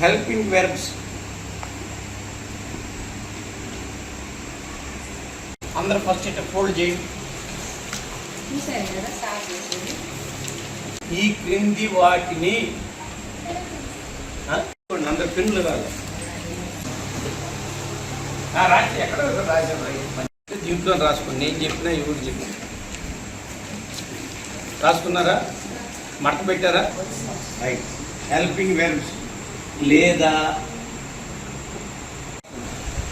Helping verbs అందరు first ఇట్లా fold చేయండి. ఈ క్రింది వాటిని అందరు పెన్నులు కాదు ఆ, రాసి ఎక్కడ రాశారు? రాయి. దీంట్లో రాసుకోండి. నేను చెప్పినా ఎవరు చెప్పిన. రాసుకున్నారా? మడత పెట్టారా? రైట్ హెల్పింగ్ వెర్బ్స్ లేదా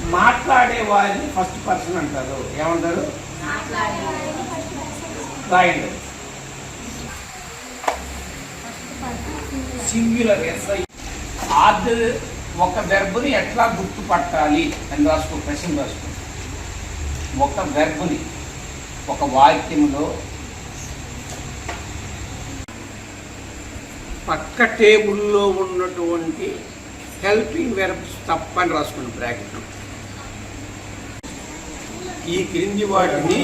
మాట్లాడే వారిని ఫస్ట్ పర్సన్ అంటారు. ఏమంటారు? రాయండి. సింగులర్ ఎస్ఐ ఆర్డర్ ఒక వెర్బుని ఎట్లా గుర్తుపట్టాలి? అని రాసుకో ప్రశ్న రాసుకో. ఒక వెర్బుని ఒక వాక్యంలో పక్క టేబుల్లో ఉన్నటువంటి హెల్పింగ్ వెర్బ్స్ తప్పని రాసుకున్న బ్రాకెట్. ఈ క్రింది వాటిని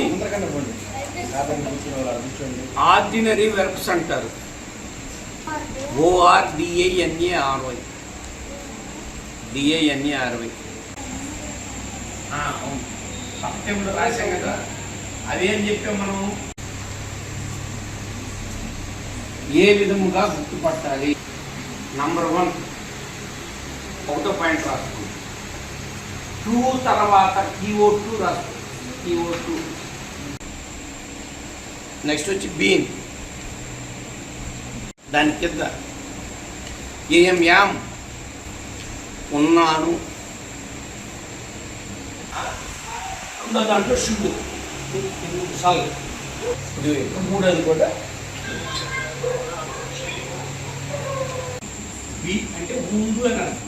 ఆర్డినరీ వెర్బ్స్ అంటారు. ఓఆర్ డిఏఎన్ఏ ఆర్వై డిఏఎన్ఏ ఆర్వై సప్టెంబర్ రాశాం కదా. అదేం చెప్పాం మనం. ఏ విధముగా గుర్తుపట్టాలి? నంబర్ వన్ ఒకటో పాయింట్ రాసుకోండి టూ తర్వాత కీఓ టూ రాసుకోండి కీఓ టూ నెక్స్ట్ వచ్చి బీన్ దాని కింద ఏం యామ్ ఉన్నాను. ఉన్న దాంట్లో షుడ్ సాల్ ఇది మూడోది కూడా బి అంటే ముందు అని అర్థం.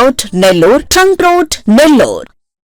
Nellore trunk road Nellore